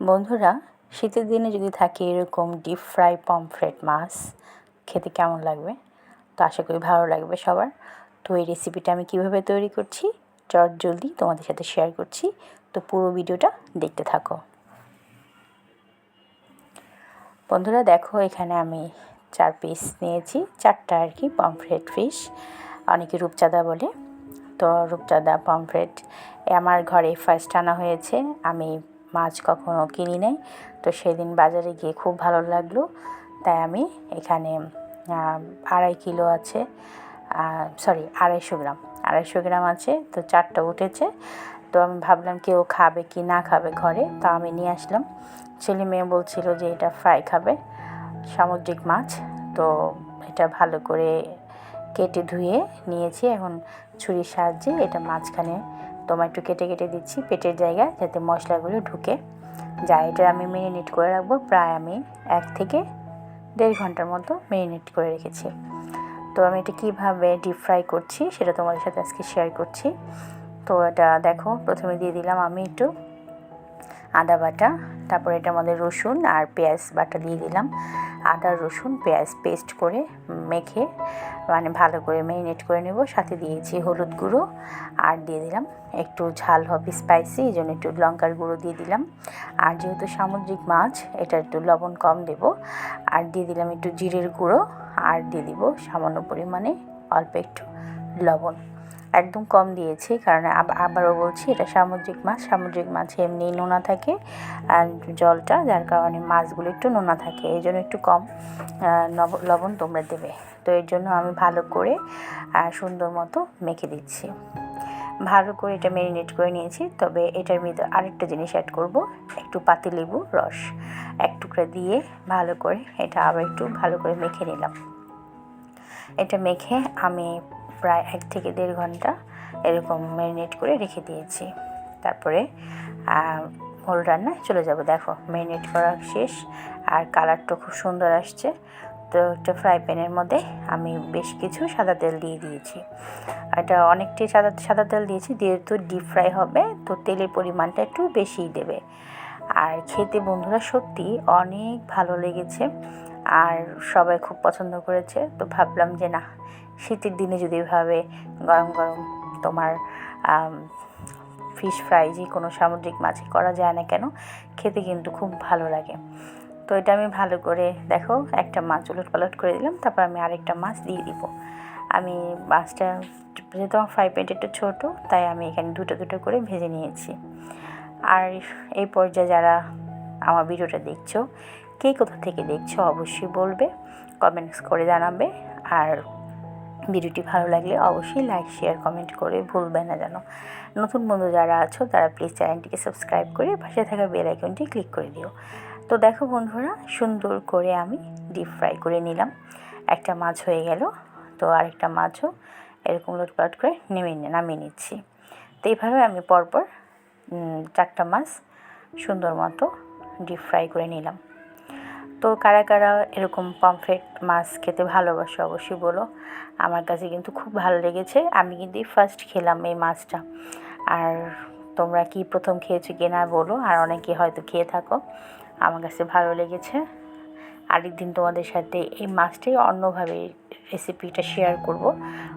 বন্ধুরা, শীতের দিনে যদি থাকে এরকম ডিপ ফ্রাই পমফ্রেট মাছ, খেতে কেমন লাগবে? তো আশা করি ভালো লাগবে সবার। তো এই রেসিপিটা আমি কীভাবে তৈরি করছি, চট জলদি তোমাদের সাথে শেয়ার করছি। তো পুরো ভিডিওটা দেখতে থাকো। বন্ধুরা, দেখো, এখানে আমি চার পিস নিয়েছি, চারটা আর কি পমফ্রেট ফিশ অনেকে রূপচাঁদা বলে। তো রূপচাঁদা পমফ্রেট আমার ঘরে ফার্স্ট আনা হয়েছে। আমি মাছ কখনো কিনি নাই। তো সেদিন বাজারে গিয়ে খুব ভালো লাগল। তাই আমি এখানে আড়াই কিলো আছে সরি আড়াইশো গ্রাম আড়াইশো গ্রাম আছে, তো চারটা উঠেছে। তো আমি ভাবলাম কেউ খাবে কি না খাবে ঘরে, তো আমি নিয়ে আসলাম। ছেলে মেয়ে বলছিল যে এটা ফ্রাই খাবে, সামুদ্রিক মাছ। তো এটা ভালো করে কেটে ধুয়ে নিয়েছি। এখন ছুরির সাহায্যে এটা মাঝখানে তোমার একটু কেটে কেটে দিচ্ছি, পেটের জায়গায় যাতে মশলাগুলো ঢুকে যায়। এটা আমি মেরিনেট করে রাখব, প্রায় আমি এক থেকে দেড় ঘণ্টার মতো মেরিনেট করে রেখেছি। তো আমি এটা কীভাবে ডিপ ফ্রাই করছি সেটা তোমাদের সাথে আজকে শেয়ার করছি। তো এটা দেখো, প্রথমে দিয়ে দিলাম আমি একটু আদা বাটা, তারপর এটার মধ্যে রসুন আর পেঁয়াজ বাটা দিয়ে দিলাম। আদা, রসুন, পেঁয়াজ পেস্ট করে মেখে মানে ভালো করে ম্যারিনেট করে নেব। সাথে দিয়েছি হলুদ গুঁড়ো আর দিয়ে দিলাম একটু ঝাল হবে স্পাইসি, এই জন্য একটু লঙ্কার গুঁড়ো দিয়ে দিলাম। আর যেহেতু সামুদ্রিক মাছ, এটা একটু লবণ কম দেব। আর দিয়ে দিলাম একটু জিরের গুঁড়ো আর দিয়ে দিব সামান্য পরিমাণে অল্প একটু লবণ। একদম কম দিয়েছি, কারণ আবারও বলছি এটা সামুদ্রিক মাছ, সামুদ্রিক মাছে এমনি নোনা থাকে আর জলটা, যার কারণে মাছগুলো একটু নোনা থাকে, এই জন্য একটু কম লবণ তোমরা দেবে। তো এর জন্য আমি ভালো করে সুন্দর মতো মেখে দিচ্ছি। ভালো করে এটা ম্যারিনেট করে নিয়েছি, তবে এটার ভিতরে আরেকটা জিনিস অ্যাড করব, একটু পাতিলেবু রস। এক টুকরা দিয়ে ভালো করে এটা আবার একটু ভালো করে মেখে নিলাম। এটা মেখে আমি প্রায় এক থেকে দেড় ঘণ্টা এরকম ম্যারিনেট করে রেখে দিয়েছি। তারপরে মূল রান্নায় চলে যাব। দেখো ম্যারিনেট করা শেষ আর কালারটা খুব সুন্দর আসছে। তো একটা ফ্রাই প্যানের মধ্যে আমি বেশ কিছু সাদা তেল দিয়ে দিয়েছি। এটা অনেকটাই সাদা সাদা তেল দিয়েছি, যেহেতু ডিপ ফ্রাই হবে, তো তেলের পরিমাণটা একটু বেশিই দেবে। আর খেতে বন্ধুরা সত্যি অনেক ভালো লেগেছে। আর সবাই খুব পছন্দ করেছে। তো ভাবলাম যে না শীতের দিনে যদি এভাবে গরম গরম তোমার ফিশ ফ্রাই যে কোনো সামুদ্রিক মাছে করা যায় না কেন, খেতে কিন্তু খুব ভালো লাগে। তো এটা আমি ভালো করে দেখো, একটা মাছ উলট পালট করে দিলাম, তারপর আমি আরেকটা মাছ দিয়ে দিব। আমি মাছটা, যেহেতু আমার ফ্রাই প্যানটা একটু ছোটো, তাই আমি এখানে দুটো দুটো করে ভেজে নিয়েছি। আর এই পর্যায়ে যারা আমার ভিডিওটা দেখছ, কে কোথা থেকে দেখছ অবশ্যই বলবে কমেন্টস করে জানাবে। আর ভিডিওটি ভালো লাগলে অবশ্যই লাইক, শেয়ার, কমেন্ট করে ভুলবে না যেন। নতুন বন্ধু যারা আছো, তারা প্লিজ চ্যানেলটিকে সাবস্ক্রাইব করে পাশে থাকা বেল আইকনটি ক্লিক করে দিও। তো দেখো বন্ধুরা, সুন্দর করে আমি ডিপ ফ্রাই করে নিলাম। একটা মাছ হয়ে গেল, তো আরেকটা মাছও এরকম লোটপাট করে নেমে নামিয়ে নিচ্ছি। তো এইভাবে আমি পরপর চারটা মাছ সুন্দর মতো ডিপ ফ্রাই করে নিলাম। তো কারা কারা এরকম পমফ্রেট মাছ খেতে ভালোবাসো অবশ্যই বলো। আমার কাছে কিন্তু খুব ভালো লেগেছে। আমি কিন্তু ফার্স্ট খেলাম এই মাছটা। আর তোমরা কি প্রথম খেয়েছো কি না বলো। আর অনেকে হয়তো খেয়ে থাকো। আমার কাছে ভালো লেগেছে। আরেক দিন তোমাদের সাথে এই মাছটাই অন্যভাবে রেসিপিটা শেয়ার করব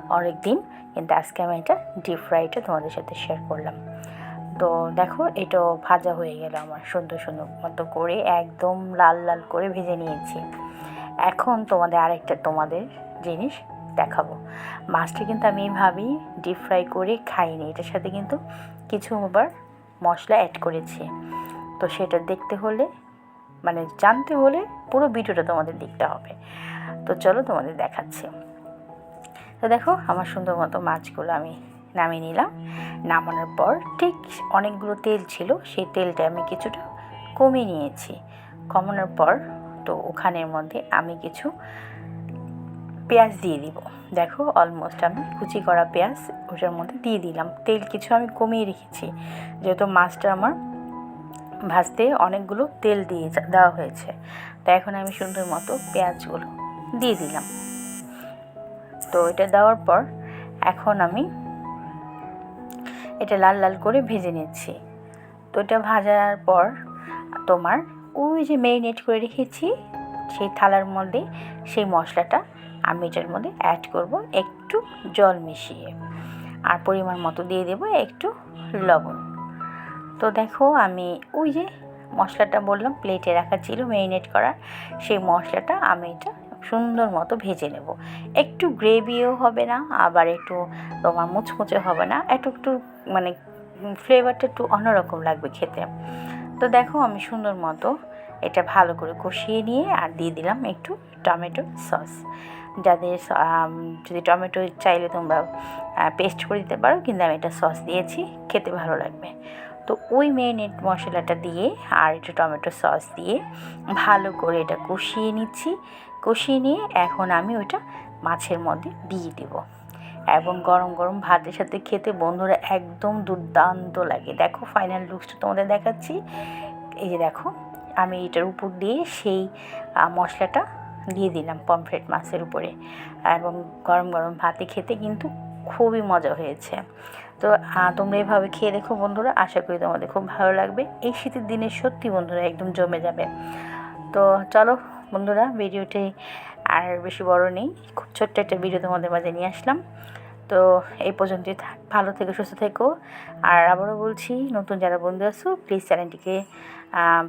অনেক দিন কিন্তু আজকে আমি এটা ডিপ ফ্রাইটা তোমাদের সাথে শেয়ার করলাম। তো দেখো এটাও ভাজা হয়ে গেল আমার। সুন্দর সুন্দর মতো করে, একদম লাল লাল করে ভেজে নিয়েছি। এখন তোমাদের আরেকটা তোমাদের জিনিস দেখাবো। মাছটা কিন্তু আমি এইভাবেই ডিপ ফ্রাই করে খাইনি। এটার সাথে কিন্তু কিছু আবার মশলা অ্যাড করেছি। তো সেটা দেখতে হলে মানে জানতে হলে পুরো ভিডিওটা তোমাদের দেখতে হবে। তো চলো তোমাদের দেখাচ্ছি। তো দেখো, আমার সুন্দর মতো মাছগুলো আমি নামিয়ে নিলাম। নামানোর পর ঠিক অনেকগুলো তেল ছিল, সেই তেলটা আমি কিছুটা কমিয়ে নিয়েছি। কমানোর পর তো ওখানের মধ্যে আমি কিছু পেঁয়াজ দিয়ে দিব। দেখো অলমোস্ট আমি কুচি করা পেঁয়াজ ওটার মধ্যে দিয়ে দিলাম। তেল কিছু আমি কমিয়ে রেখেছি, যেহেতু মাছটা আমার ভাজতে অনেকগুলো তেল দিয়ে দেওয়া হয়েছে। তো এখন আমি সুন্দর মতো পেঁয়াজগুলো দিয়ে দিলাম। তো এটা দেওয়ার পর এখন আমি এটা লাল লাল করে ভেজে নিচ্ছি। তো এটা ভাজার পর তোমার ওই যে ম্যারিনেট করে রেখেছি, সেই থালার মধ্যে সেই মশলাটা আমি এটার মধ্যে অ্যাড করব একটু জল মিশিয়ে। আর পরিমাণ মতো দিয়ে দেব একটু লবণ। তো দেখো আমি ওই যে মশলাটা বললাম প্লেটে রাখা ছিল ম্যারিনেট করা সেই মশলাটা আমি এটা সুন্দর মতো ভেজে নেব। একটু গ্রেভিও হবে না, আবার একটু তোমার মুচমুচে হবে না। একটু একটু মানে ফ্লেভারটা একটু অন্যরকম লাগবে খেতে। তো দেখো আমি সুন্দর মতো এটা ভালো করে কষিয়ে নিয়ে আর দিয়ে দিলাম একটু টমেটো সস। যাদের যদি টমেটো চাইলে তোমরা পেস্ট করে দিতে পারো, কিন্তু আমি এটা সস দিয়েছি, খেতে ভালো লাগবে। তো ওই মেরিনেট মশলাটা দিয়ে আর একটু টমেটো সস দিয়ে ভালো করে এটা কষিয়ে নিচ্ছি। কষিয়ে নিয়ে এখন আমি ওইটা মাছের মধ্যে দিয়ে দিব। এবং গরম গরম ভাতের সাথে খেতে বন্ধুরা একদম দুর্দান্ত লাগে। দেখো ফাইনাল লুকসটা তোমাদের দেখাচ্ছি। এই যে দেখো, আমি এটার উপর দিয়ে সেই মশলাটা দিয়ে দিলাম পমফ্রেট মাছের উপরে। এবং গরম গরম ভাতে খেতে কিন্তু খুবই মজা হয়েছে। তো তোমরা এভাবে খেয়ে দেখো বন্ধুরা। আশা করি তোমাদের খুব ভালো লাগবে। এই শীতের দিনে সত্যি বন্ধুরা একদম জমে যাবে। তো, চলো বন্ধুরা, ভিডিওটি আর বেশি বড় নেই, খুব ছোট্ট একটা ভিডিও তোমাদের মাঝে নিয়ে আসলাম। তো এই পর্যন্তই থাক, ভালো থেকো, সুস্থ থেকো। আর আবারও বলছি, নতুন যারা বন্ধু আছো প্লিজ চ্যানেলটিকে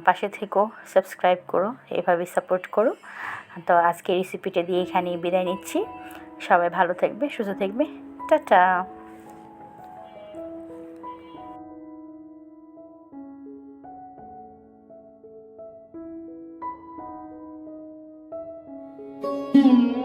পাশে থেকো সাবস্ক্রাইব করো, এভাবে সাপোর্ট করো। তো আজকে রেসিপিটা দিয়ে এখানেই বিদায় নিচ্ছি। সবাই ভালো থাকবে, সুস্থ থাকবে। টাটা! un